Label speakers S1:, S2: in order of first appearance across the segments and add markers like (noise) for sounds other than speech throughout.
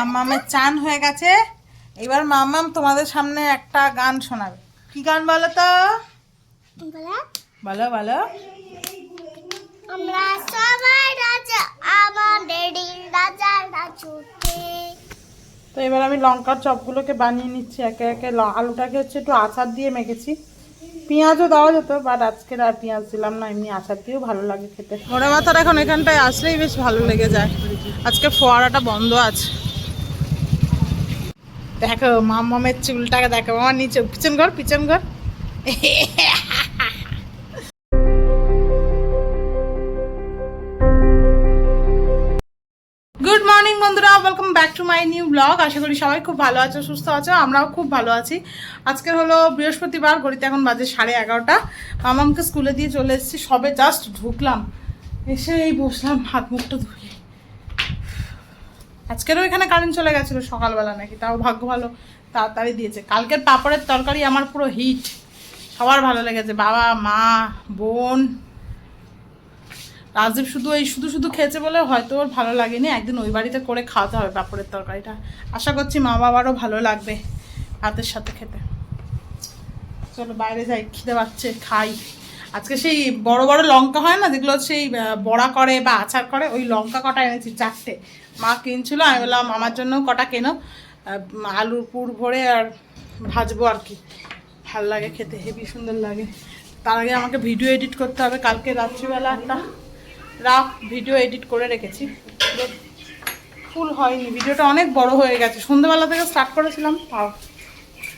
S1: মামামের চান হয়ে গেছে। এবার মামাম তোমাদের সামনে একটা গান শোনাবে। কি গান বলো তো? বলো। বলো
S2: আমরা সবাই রাজা আমাদের রাজা রাজুতে
S1: তো এবার আমি লঙ্কার চপগুলোকে বানিয়ে নিচ্ছি। একে একে আলুটাকে হচ্ছে একটু আচার দিয়ে মেখেছি। পেঁয়াজও দেওয়া যেত বাট আজকে আর পেঁয়াজ দিলাম না। এমনি আচার দিয়েও ভালো লাগে খেতে। মোড়ে মাথার এখন এখানটায় আসলেই বেশ ভালো লেগে যায়। আজকে ফোয়ারাটা বন্ধ আছে। দেখো মামের চুলটাকে দেখো আমার নিচে, পিছন ঘর পিছন ঘর। গুড মর্নিং বন্ধুরা welcome back to my new blog আশা করি সবাই খুব ভালো আছো, সুস্থ আছো, আমরাও খুব ভালো আছি। আজকে হলো বৃহস্পতিবার, ঘড়িতে এখন বাজে সাড়ে এগারোটা। মামামকে স্কুলে দিয়ে চলে এসেছি, সবে জাস্ট ঢুকলাম। এসে এই বসলাম, হাত মুখটা ধুয়ে। আজকেরও এখানে কারেন্ট চলে গেছিল, সকালবেলা নাকি, তাও ভাগ্য ভালো, তাড়াতাড়ি দিয়েছে। কালকের পাপড়ের তরকারি আমার পুরো হিট সবার ভালো লেগেছে, বাবা, মা, বোন। রাজদীপ শুধু এই শুধু শুধু খেয়েছে বলে হয়তো ওর ভালো লাগেনি, একদিন ওই বাড়িতে করে খাওয়াতে হবে পাপড়ের তরকারিটা। আশা করছি মা বাবারও ভালো লাগবে ভাতের সাথে খেতে। চলো বাইরে যাই, খিদে পাচ্ছে, খাই। আজকে সেই বড় বড় লঙ্কা হয় না, যেগুলো সেই বড়া করে বা আচার করে, ওই লঙ্কা কটা এনেছি, চারটে। মা কিনছিল, আমি বললাম, আমার জন্য কটা কেনো? আলুর পুর ভরে আর ভাজবো আর কি। ভালো লাগে খেতে হেভি সুন্দর লাগে। তার আগে আমাকে ভিডিও এডিট করতে হবে, কালকে রাত্রিবেলা একটা রাফ ভিডিও এডিট করে রেখেছি। ফুল হয়নি, ভিডিওটা অনেক বড় হয়ে গেছে। সন্ধ্যেবেলা থেকে স্টার্ট করেছিলাম তাও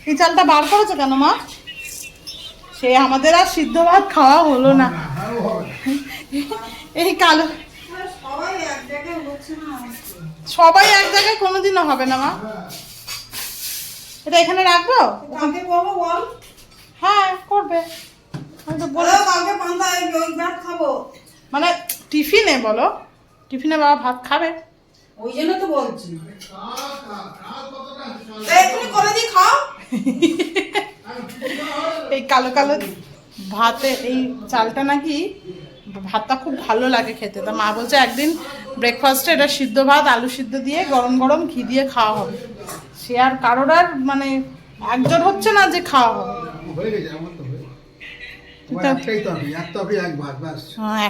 S1: এই চালটা বার করেছে কেন মা? সে আমাদের আর সিদ্ধ ভাত খাওয়া হলো না। এই কালো সবাই এক জায়গায় কোনোদিনও হবে না মা। এটা এখানে রাখব? হ্যাঁ করবে। আমি তো বলে
S3: বলো কালকে পান্তা ভাত খাব।
S1: মানে টিফিনে বলো। টিফিনে বাবা ভাত খাবে।
S3: ওই জন্য তো বলছি। করে দিই খাও? (laughs)
S1: এই কালো কালো ভাতে এই চালটা নাকি ভাতটা খুব ভালো লাগে খেতে। তা মা বলছে একদিন ব্রেকফাস্টে এটা সিদ্ধ ভাত আলু সিদ্ধ দিয়ে গরম গরম ঘি দিয়ে খাওয়া হবে। সে আর কারোর আর মানে একজন হচ্ছে না যে খাওয়া হবে।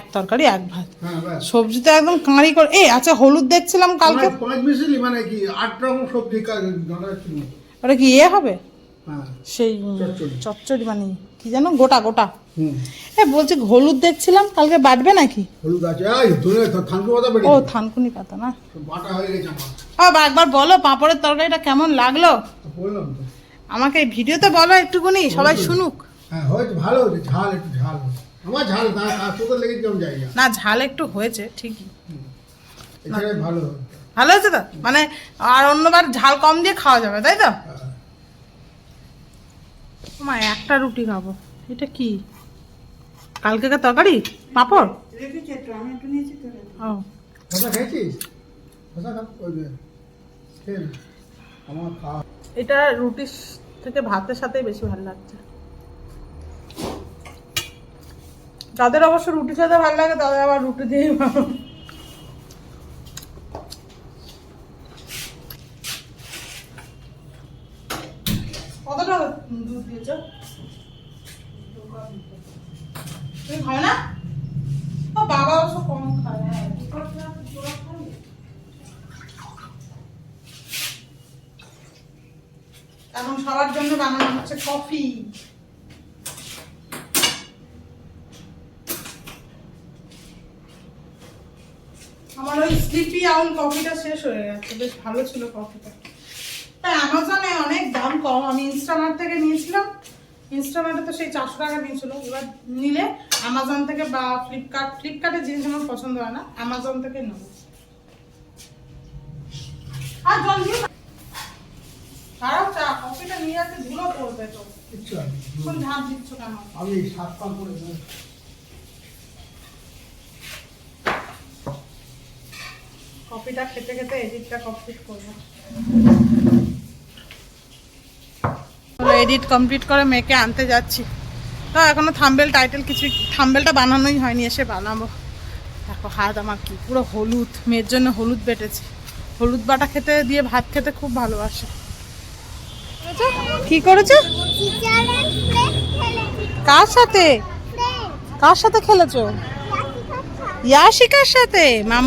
S4: এক তরকারি এক ভাত
S1: হ্যাঁ
S4: হ্যাঁ ব্যাস।
S1: সবজি তো একদম কাঁড়ি করে এ আচ্ছা হলুদ দেখছিলাম কালকে।
S4: পাঁচ মিশিলি মানে কি আট রকম সবজি
S1: ওটা কি ইয়ে হবে? সেই
S4: চচ্চড়ি।
S1: মানে কি জানো গোটা গোটা। এ বলছি হলুদ দেখছিলাম কালকে বাটবে নাকি?
S4: হলুদ আছে।
S1: ও থানকুনি পাতা না?
S4: বাটা হয়ে গেছে আমার।
S1: ও একবার বলো পাঁপড়ের তরকারিটা কেমন লাগল?
S4: তো বললাম তো।
S1: আমাকে ভিডিওতে বলো একটুকুনি সবাই শুনুক।
S4: হ্যাঁ হয়েছে ভালো হয়েছে ঝাল একটু ঝাল আমার ঝাল না তোদের লেগে কেমন জায়গা
S1: না। ঝাল একটু হয়েছে ঠিকই।
S4: ভালো হয়েছে।
S1: ভালো হয়েছে তো? মানে আর অন্যবার ঝাল কম দিয়ে খাওয়া যাবে তাই তো?
S4: হ্যাঁ।
S1: মা একটা রুটি খাব। এটা কি? কালকে কালকেকার তরকারি? পাঁপড়?
S3: রেখেছি একটু আমি একটু নিয়েছি তো
S1: ও এটা রুটির থেকে ভাতের সাথে বেশি ভালো লাগছে। যাদের অবশ্য রুটির সাথে ভালো লাগে তাদের আবার রুটি দিয়ে ভালো কতটা দুধ দিয়েছ তুমি খাবে না ও বাবা অবশ্য কম খায় হ্যাঁ দু কাপ না, দু কাপ খাবে। এখন সবার জন্য বানানো হচ্ছে কফি। আমার ওই স্লিপি আউল কফিটা শেষ হয়ে গেছে। বেশ ভালো ছিল কফিটা। তাই অ্যামাজনে অনেক দাম কম। আমি ইনস্টামার্ট থেকে নিয়েছিলাম। ইনস্টামার্টে তো সেই চারশো টাকা নিয়েছিল এবার নিলে অ্যামাজন থেকে বা ফ্লিপকার্ট ফ্লিপকার্টের জিনিস আমার পছন্দ হয় না, অ্যামাজন থেকে নেব। আর জল দিও না। দাঁড়াও চা কফিটা নিয়ে যাচ্ছে ধুলো পড়বে তো।
S4: কিচ্ছু আছে
S1: এখন ঝাঁপ দিচ্ছ কেন?
S4: আমি সাত পান করে দেবো।
S1: কফিটা খেতে খেতে এডিটটা কমপ্লিট করব। এডিট কমপ্লিট করে মেয়েকে আনতে যাচ্ছি। তো এখনও থাম্বেল টাইটেল কিছু থাম্বেলটা বানানোই হয়নি এসে বানাবো। দেখো হাত আমার কি পুরো হলুদ মেয়ের জন্য হলুদ বেটেছে। হলুদ বাটা খেতে দিয়ে ভাত খেতে খুব ভালোবাসে। কি করেছ? কার সাথে? কার সাথে খেলেছো? ইয়াশিকার সাথে। মাম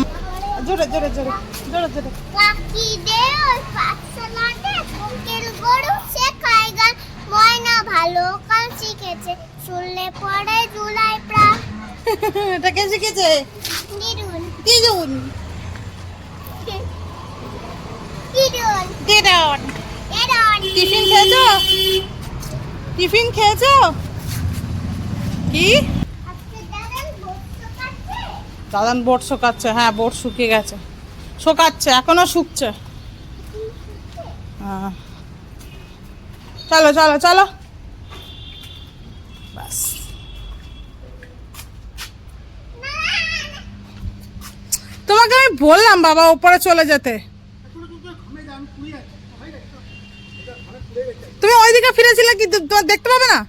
S1: জোরে জোরে জোরে জোরে জোরে।
S2: কাকিদের ওই পাঠশালাতে কোকিল গরু শেখায় গান ময়না ভালো কাজ শিখেছে শুনলে পরে জুলাই প্রাণ।
S1: এটা কে শিখেছে?
S2: দিদুন।
S1: দিদুন।
S2: দিদুন।
S1: দিদুন। টিফিন খেয়েছো? টিফিন খেয়েছো? কি?
S2: দাদান
S1: বোট শোকাচ্ছে হ্যাঁ বোট শুকিয়ে গেছে। শোকাচ্ছে, এখনও শুকছে। চলো চলো চলো। ব্যাস। তোমাকে আমি বললাম বাবা, ওপরে চলে যেতে। তুমি ওইদিকে ফিরেছিলে কি? তোমার দেখতে পাবে না?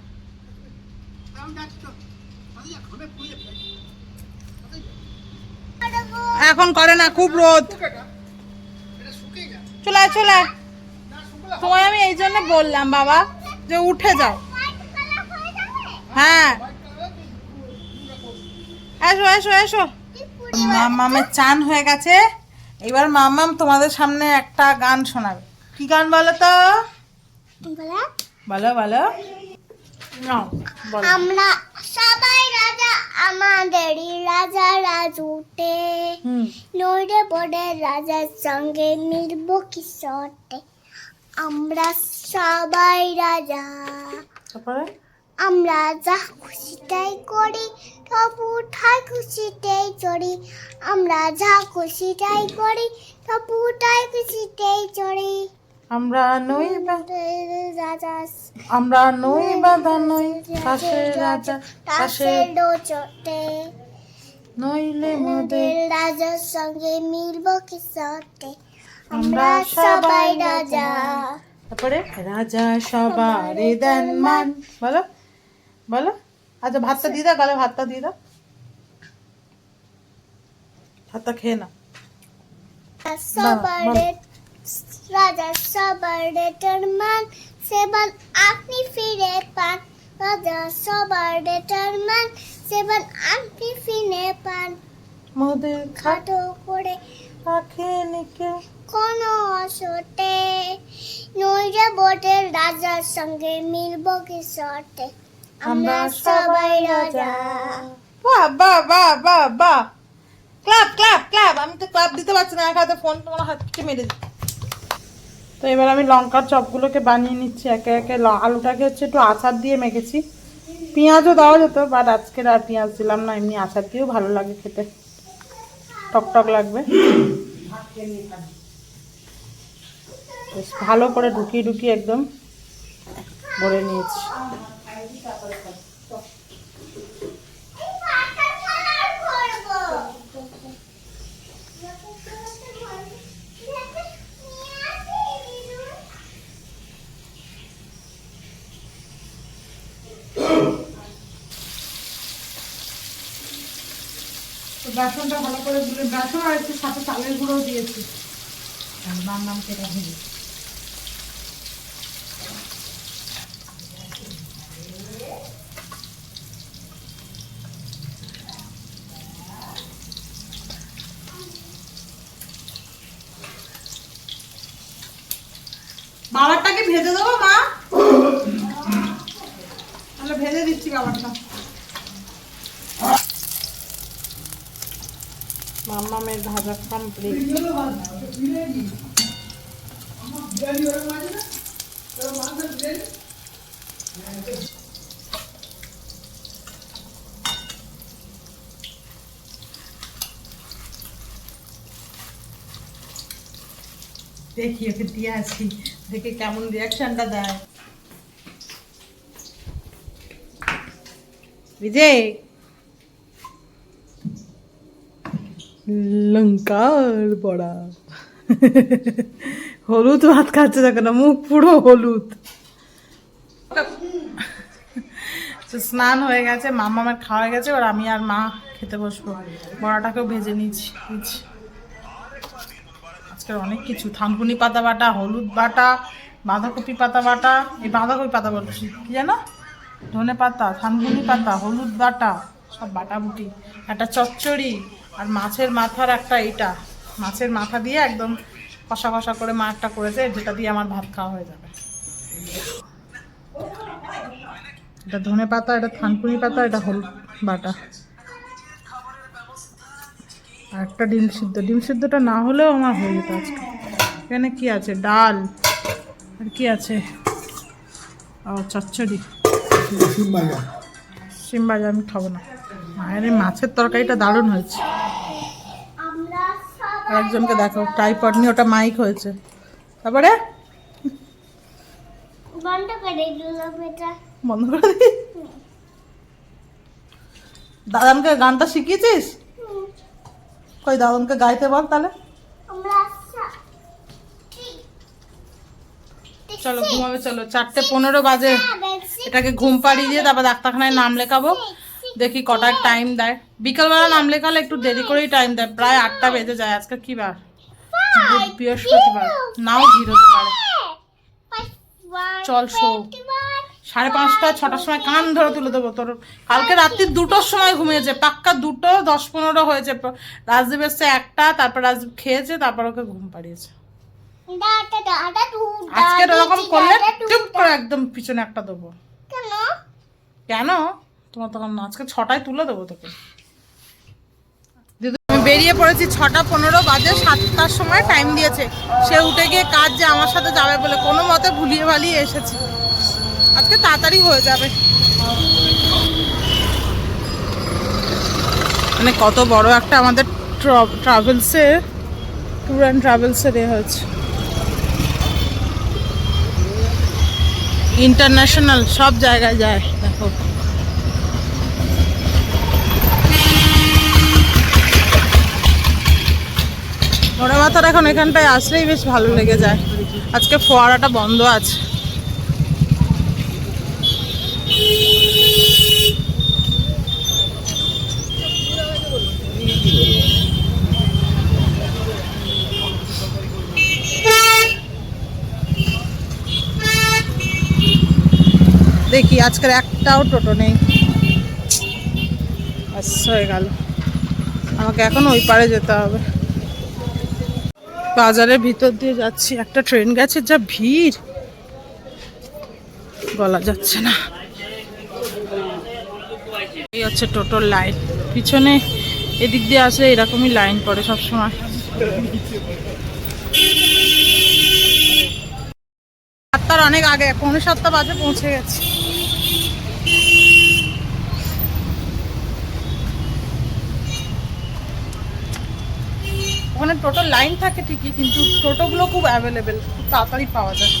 S1: এখন করে না, খুব রোদ। চলে চলে। তোমায় আমি এই জন্য বললাম, বাবা, যে উঠে যাও।
S2: হয়ে।
S1: হ্যাঁ এসো এসো এসো। মামামের চান হয়ে গেছে। এবার মামাম তোমাদের সামনে একটা গান শোনাবে। কি গান বলো তো?
S2: বলা?
S1: বলো
S2: আমরা সবাই রাজা আমাদেরই রাজা
S1: হুম।
S2: নইরে বড়ে রাজার সঙ্গে মিলবো কিশোরতে আমরা সবাই রাজা।
S1: তারপরে?
S2: আমরা যা খুশিটাই করি তবু ঠাই খুশিতেই চড়ি। আমরা যা খুশিটাই করি তবু ঠাই খুশিতেই চড়ি।
S1: আমরা নই আমরা নই বাধা নই পাশের রাজা নইলে মোদের
S2: রাজার সঙ্গে মিলবো কিশোরতে
S1: আমরা
S2: আমরা সবাই রাজা।
S1: তারপরে রাজা সবারে দেন মান। বলো বলো। আচ্ছা ভাতটা দিয়ে দাও গালে ভাতটা দিয়ে দাও। ভাতটা খেয়ে নাও।
S2: সবারে রাজা সবারে টরমান সেবন আপনি ফিরে পান। রাজা সবারে টরমান সেবন আপনি ফিরে পান।
S1: মোদের
S2: খাটো করে
S1: খাখে নিকে
S2: কোনো অসতে নইরে বোটের রাজার সঙ্গে মিলবো কিশোরতে আমরা সবাই রাজা।
S1: বাহ বাহ বাহ বাহ বাহ ক্লাব ক্লাব ক্লাব। আমি তো ক্লাব দিতে পারছি না এক হাতে ফোন তোমার হাত মেরে দিই তো এবার আমি লঙ্কার চপগুলোকে বানিয়ে নিচ্ছি, একে একে আলুটাকে হচ্ছে একটু আচার দিয়ে মেখেছি। পেঁয়াজও দেওয়া যেত বাট আজকের আর পেঁয়াজ দিলাম না, এমনি আচার দিয়েও ভালো লাগে খেতে। টক টক লাগবে। বেশ ভালো করে ঢুকিয়ে ঢুকিয়ে একদম ভরে নিয়েছি। বেসনটা ভালো করে গুলে বেসন আর একটু সাথে চালের গুঁড়োও দিয়েছি। নাম নাম কেটে ভেজে। বাবারটাকে ভেজে দেবো, মা? তাহলে ভেজে দিচ্ছি বাবারটা। মাম্মামের ভাজা কমপ্লিট দেখি ওকে দিয়ে আসি। দেখে কেমন রিয়াকশনটা দেয়। বিজয় লঙ্কার বড়া। হলুদ ভাত খাচ্ছে, দেখো না, মুখ পুরো হলুদ। স্নান হয়ে গেছে, মামা আমার খাওয়া হয়ে গেছে, এবার আমি আর মা খেতে বসবো। বড়াটাকেও ভেজে নিচ্ছি। আজকের অনেক কিছু, থানকুনি পাতা বাটা, হলুদ বাটা, বাঁধাকপি পাতা বাটা, এই বাঁধাকপি পাতা বলছি, কি জানো? ধনে পাতা, থানকুনি পাতা, হলুদ বাটা, সব বাটা বুটি একটা চচ্চড়ি আর মাছের মাথার একটা এটা মাছের মাথা দিয়ে একদম কষা কষা করে মা একটা করেছে যেটা দিয়ে আমার ভাত খাওয়া হয়ে যাবে। এটা ধনে পাতা এটা থানকুনি পাতা এটা হলুদ বাটা। আর একটা ডিম সিদ্ধ। ডিম সিদ্ধটা না হলেও আমার হয়ে যেত আজকে। এখানে কি আছে? ডাল। আর কি আছে? ও চচ্চড়ি।
S4: সিম বাজার।
S1: সিম ভাজা আমি খাব না। এই মাছের তরকারিটা দারুণ হয়েছে। একজনকে দেখো টাইপড নিয়ে ওটা মাইক হয়েছে। তারপরে?
S2: বন্ধ করে দিলাম এটা।
S1: বন্ধ করে দিই দাদানকে গানটা শিখিয়েছিস? কই দাদানকে গাইতে বল তাহলে। চলো ঘুমাবে চলো চারটে পনেরো বাজে। এটাকে ঘুম পাড়িয়ে দিয়ে তারপর ডাক্তারখানায় নাম লেখাবো। দেখি কটার টাইম দেয়। বিকালবেলা নাম লেখালে একটু দেরি করেই টাইম দেয়। প্রায় আটটা বেজে যায় আজকে কি বার? বৃহস্পতিবার। নাও ভিড় হতে পারে। চল, শো। সাড়ে পাঁচটা ছটার সময় কান ধরে তুলে দেবো তোর। কালকে রাত্রি দুটোর সময় ঘুমিয়েছে। পাক্কা দুটো দশ পনেরো হয়েছে। রাজদীপ এসছে একটা তারপর রাজদীপ খেয়েছে তারপর ওকে ঘুম পাড়িয়েছে। আজকে এরকম করলে চুপ করে একদম পিছনে একটা দেবো।
S2: কেন?
S1: কেন? তোমার তখন আজকে ছটায় তুলে দেবো তোকে। বেরিয়ে পড়েছি ছটা পনেরো বাজে, সাতটার সময় টাইম দিয়েছে। সে উঠে গিয়ে কাজ যে আমার সাথে যাবে বলে কোনো মতে ভুলিয়ে ভালিয়ে এসেছি। আজকে তাড়াতাড়ি হয়ে যাবে। মানে কত বড় একটা আমাদের ট্রাভেলসের ট্যুর অ্যান্ড ট্রাভেলসের এ হয়েছে। ইন্টারন্যাশনাল সব জায়গায় যায়। মাথার এখন এখানটায় আসলেই বেশ ভালো লেগে যায়। আজকে ফোয়ারাটা বন্ধ আছে। দেখি, আজকের একটাও টোটো নেই। ব্যাস হয়ে গেল। আমাকে এখন ওই পারে যেতে হবে। বাজারের ভিতর দিয়ে যাচ্ছি। একটা ট্রেন গেছে, যা ভিড়। বলা যাচ্ছে না। এই হচ্ছে টোটোর লাইন। পিছনে এদিক দিয়ে আসলে এরকমই লাইন পড়ে সবসময়। সাতটার অনেক আগে, পৌনে সাতটা বাজে পৌঁছে গেছি। ওখানে টোটো লাইন থাকে ঠিকই, কিন্তু টোটোগুলো খুব অ্যাভেলেবেল খুব তাড়াতাড়ি পাওয়া যায়।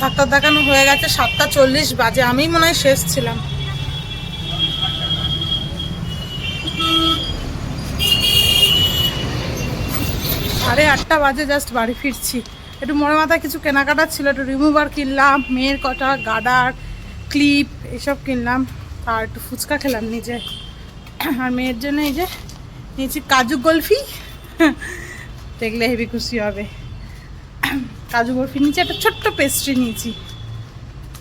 S1: ডাক্তার দেখানো হয়ে গেছে, সাতটা চল্লিশ বাজে। আমি মনে হয় শেষ ছিলাম। সাড়ে আটটা বাজে জাস্ট বাড়ি ফিরছি। একটু মনে মাথায় কিছু কেনাকাটা ছিল, একটু রিমুভার কিনলাম, মেয়ের কটা, গাডার ক্লিপ এসব কিনলাম। আর একটু ফুচকা খেলাম নিজে। আর মেয়ের জন্য এই যে নিয়েছি কাজু গলফি দেখলে হেভি খুশি হবে। কাজু বরফি নিয়েছি, একটা ছোট্ট পেস্ট্রি নিয়েছি।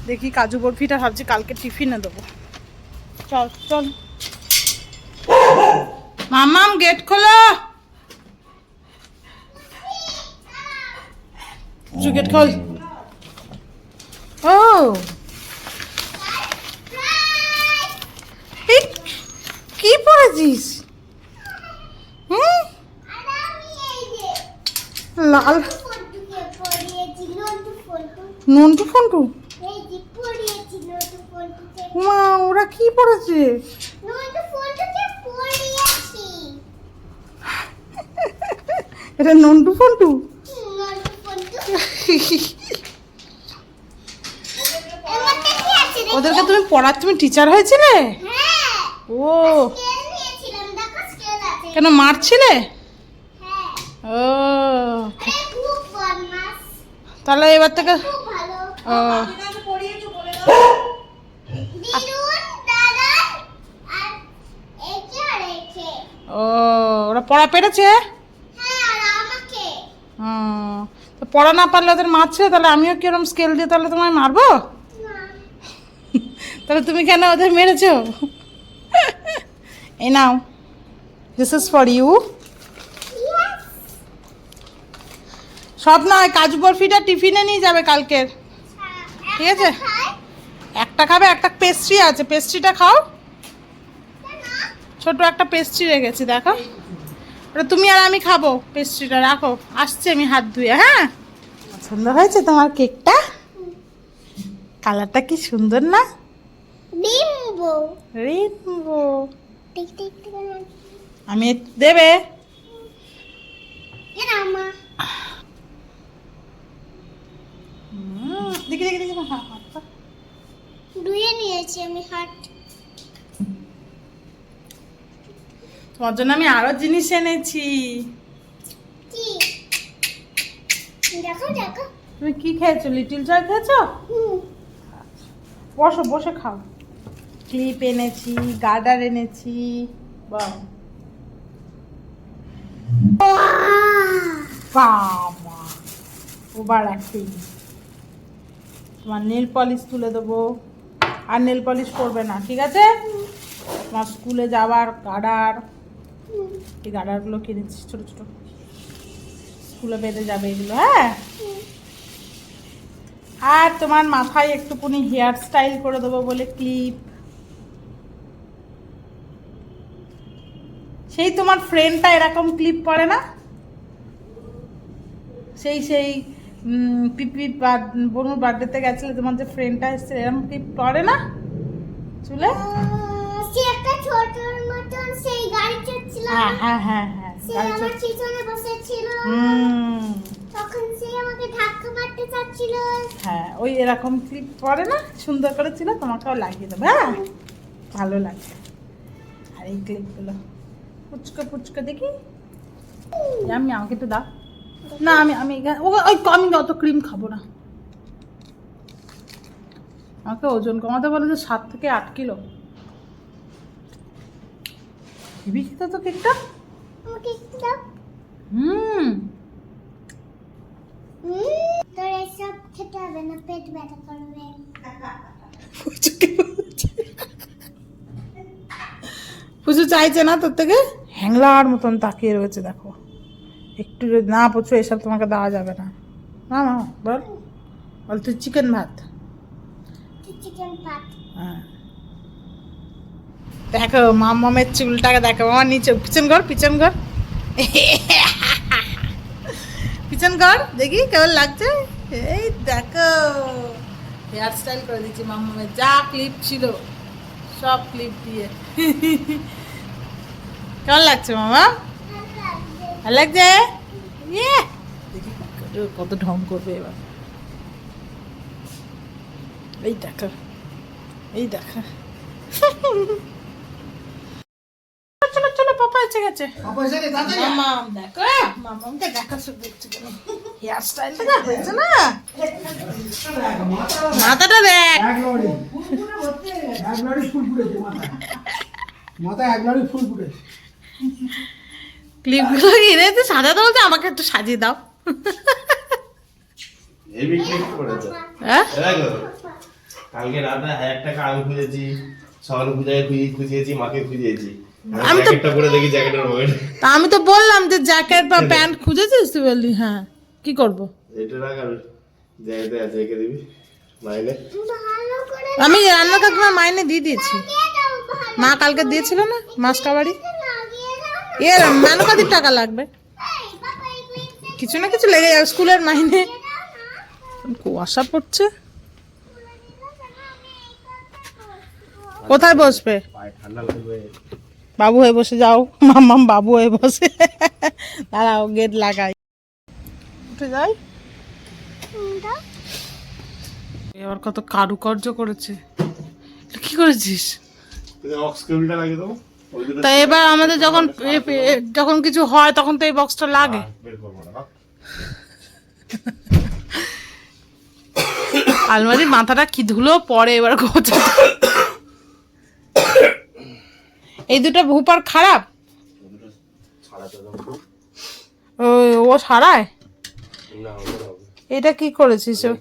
S1: দেখি কাজু বরফিটা ভাবছি কালকে টিফিনে দেবো। চল চল। মামাম গেট খোলো। গেট খোল। ও এই পড়েছিস হ্যাঁ লাল। নন্টু ফন্টু? মা ওরা কি পড়েছে? এটা নন্টু ফন্টু? ওদেরকে তুমি পড়ার তুমি টিচার হয়েছিলে? ও। কেন মারছিলে? ও। তাহলে এবার থেকে ও। ও ওরা পড়া পেরেছে?
S2: হ্যাঁ
S1: তো পড়া না পারলে ওদের মারছে তাহলে আমিও কিরম স্কেল দিয়ে তাহলে তোমায় মারবো? তাহলে তুমি কেন ওদের মেরেছো? এই নাও। দিস ইজ ফর ইউ সব নয় কাজু বরফিটা টিফিনে নিয়ে যাবে কালকের। ঠিক আছে? একটা খাবে একটা পেস্ট্রি আছে। পেস্ট্রিটা খাও। ছোট একটা পেস্ট্রি রেখেছি দেখো। ওটা তুমি আর আমি খাব পেস্ট্রিটা রাখো। আসছে আমি হাত ধুয়ে হ্যাঁ? পছন্দ হয়েছে তোমার কেকটা? কালারটা কি সুন্দর না?
S2: বিম্বো
S1: রেনবো
S2: টিক টিক টিক
S1: আমি দেবে?
S2: এটা
S1: দেখি দেখি দেখি হাতটা
S2: ধুয়ে নিয়েছি আমি হাত।
S1: তোমার জন্য আমি আরও জিনিস এনেছি।
S2: কি? দেখো দেখো।
S1: তুমি কি খেয়েছো? লিটিল জয় খেয়েছো? বসো বসে খাও। ক্লিপ এনেছি গার্ডার এনেছি বাহ। বাবা, ওবার অ্যাক্টিং তোমার নেল পলিশ তুলে দেবো। আর নেল পলিশ করবে না, ঠিক আছে? তোমার স্কুলে যাওয়ার গার্ডার এই গার্ডারগুলো কিনেছি ছোটো ছোটো। স্কুলে বেঁধে যাবে এগুলো হ্যাঁ? আর তোমার মাথায় একটুকুনি হেয়ার স্টাইল করে দেবো বলে ক্লিপ সেই তোমার ফ্রেন্ডটা এরকম ক্লিপ পরে না? সেই সেই পিপি বনুর বার্থডেতে গেছিলে তোমার যে ফ্রেন্ডটা এসছে এরকম ক্লিপ পরে না? চুলে?
S2: সে একটা ছোটর মতন সেই গাড়ি চড়ছিল।
S1: হ্যাঁ হ্যাঁ হ্যাঁ হ্যাঁ
S2: সে আমার পিছনে বসেছিল। তখন সে আমাকে ধাক্কা মারতে চাচ্ছিল।
S1: হ্যাঁ ওই এরকম ক্লিপ না? সুন্দর করে ছিল তোমাকেও লাগিয়ে দেবো হ্যাঁ? ভালো লাগে আর এই ক্লিপগুলো পুচকা পুচকা দেখি। আমি আমাকে একটু দাও। না আমি আমি ওই আমি অত ক্রিম খাব না। আমাকে ওজন কমাতে বলেছে সাত থেকে আট কিলো। হেবি খেতে তো কেকটা? হুম
S2: হুম, তোর এসব খেতে হবে না পেট ব্যথা করবে।
S1: পুজো চাইছে না তোর থেকে? হ্যাংলার মতন তাকিয়ে রয়েছে দেখো। একটু যদি না পুজো এসব তোমাকে দেওয়া যাবে না। না না বল। বল তুই চিকেন ভাত? হ্যাঁ। দেখো মামের চুলটাকে দেখো। আমার নিচে পিছন ঘর পিছন ঘর। পিছন ঘর দেখি কেমন লাগছে? এই দেখো। হেয়ার স্টাইল করে দিচ্ছি মামের যা ক্লিপ ছিল সব ক্লিপ দিয়ে। কেমন লাগছে মামা? ভালো লাগছে? ইয়ে! কত- ঢং করবে এবার। এই দেখো। এই দেখো। চলো চলো পাপা এসে গেছে। মামাম দেখো মামামকে দেখা শুরু করছে কেন? হেয়ার স্টাইলটা হয়েছে না? মাথাটা দেখ।
S4: এক এক ফুল ফুটেছে।
S1: ক্লিপগুলো কিনে তুই সাজাতে বলতে? আমাকে একটু সাজিয়ে দাও।
S5: হেভি ক্লিক করেছে
S1: হ্যাঁ?
S5: কালকে রাতে খুঁজেছি সকালে খুঁজে খুঁজিয়েছি মাকে খুঁজিয়েছি।
S1: আমি তো-
S5: করে দেখি জ্যাকেটের
S1: তা আমি তো বললাম যে জ্যাকেট বা প্যান্ট খুঁজেছিস তুই বললি হ্যাঁ। কি করব?
S5: এটা রাখ আর জ্যাকেটে আছে রেখে দিবি। মাইনে
S1: আমি রান্না কাকিমা মাইনে দিয়ে দিয়েছি। মা কালকে দিয়েছিল না? মাসকা বাড়ি
S2: করে লাগিয়ে দাও
S1: এর মেনকাদির টাকা লাগবে। কিছু না কিছু লেগে যাবে স্কুলের মাইনে। কুয়াশা পড়ছে। কোথায় বসবে? বাবু হয়ে বসে, যাও। মাম্মাম বাবু হয়ে বসে। দাঁড়াও, গেট লাগাই। উঠে যাই। এবার কত কারুকার্য করেছে। কি করেছিস?
S5: অক্স লাগিয়ে দেবো।
S1: তা এবার আমাদের যখন যখন কিছু হয় তখন তো এই বক্সটা লাগে। আলমারির মাথাটা কি ধুলো পরে এবার এই দুটো ভুপার খারাপ? ও ও সারায়? এটা কি করেছিস? ও?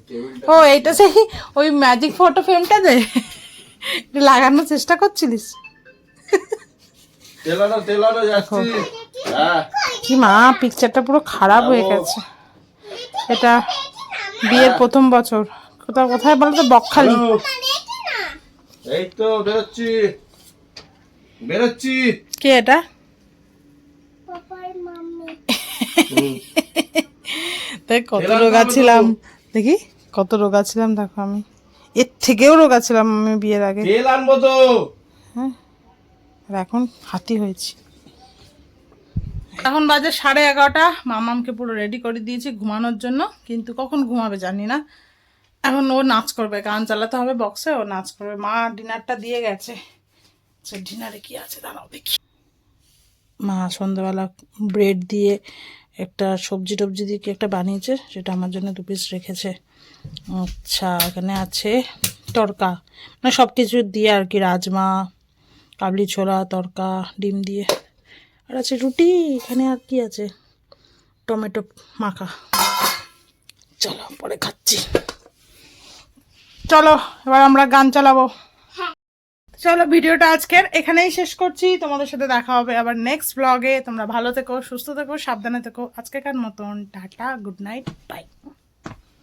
S1: ও এইটা সেই ওই ম্যাজিক ফটো ফ্রেমটা দে। লাগানোর চেষ্টা করছিলিস?
S5: যাচ্ছি। হ্যাঁ।
S1: কি মা পিকচারটা পুরো খারাপ হয়ে গেছে। এটা বিয়ের প্রথম বছর। কোথাও কোথায় বলো তো বকখালি।
S5: এই তো বেরোচ্ছি। বেরোচ্ছি।
S1: কে এটা? তাই কত রোগা ছিলাম। দেখি কত রোগা ছিলাম দেখো আমি। এর থেকেও রোগা ছিলাম আমি বিয়ের আগে।
S5: তেল আনব তো।
S1: আর এখন হাতি হয়েছি। এখন বাজে সাড়ে এগারোটা। মামামকে পুরো রেডি করে দিয়েছি ঘুমানোর জন্য, কিন্তু কখন ঘুমাবে জানি না। এখন ও নাচ করবে, গান চালাতে হবে বক্সে ও নাচ করবে। মা ডিনারটা দিয়ে গেছে। আচ্ছা ডিনারে কি আছে দাঁড়াও দেখি। মা সন্ধ্যাবেলা ব্রেড দিয়ে একটা সবজি টবজি দিয়ে একটা বানিয়েছে, সেটা আমার জন্য দু পিস রেখেছে। আচ্ছা এখানে আছে তরকা। মানে সব কিছু দিয়ে আর কি, রাজমা কাবলি ছোলা তরকা ডিম দিয়ে। আর আছে রুটি, এখানে আর কি আছে? টমেটো মাখা। চলো, পরে খাচ্ছি। চলো, এবার আমরা গান চালাবো। চলো, ভিডিওটা আজকের এখানেই শেষ করছি। তোমাদের সাথে দেখা হবে আবার নেক্সট ব্লগে তোমরা ভালো থেকো, সুস্থ থেকো, সাবধানে থেকো। আজকেকার মতন, টাটা গুড নাইট বাই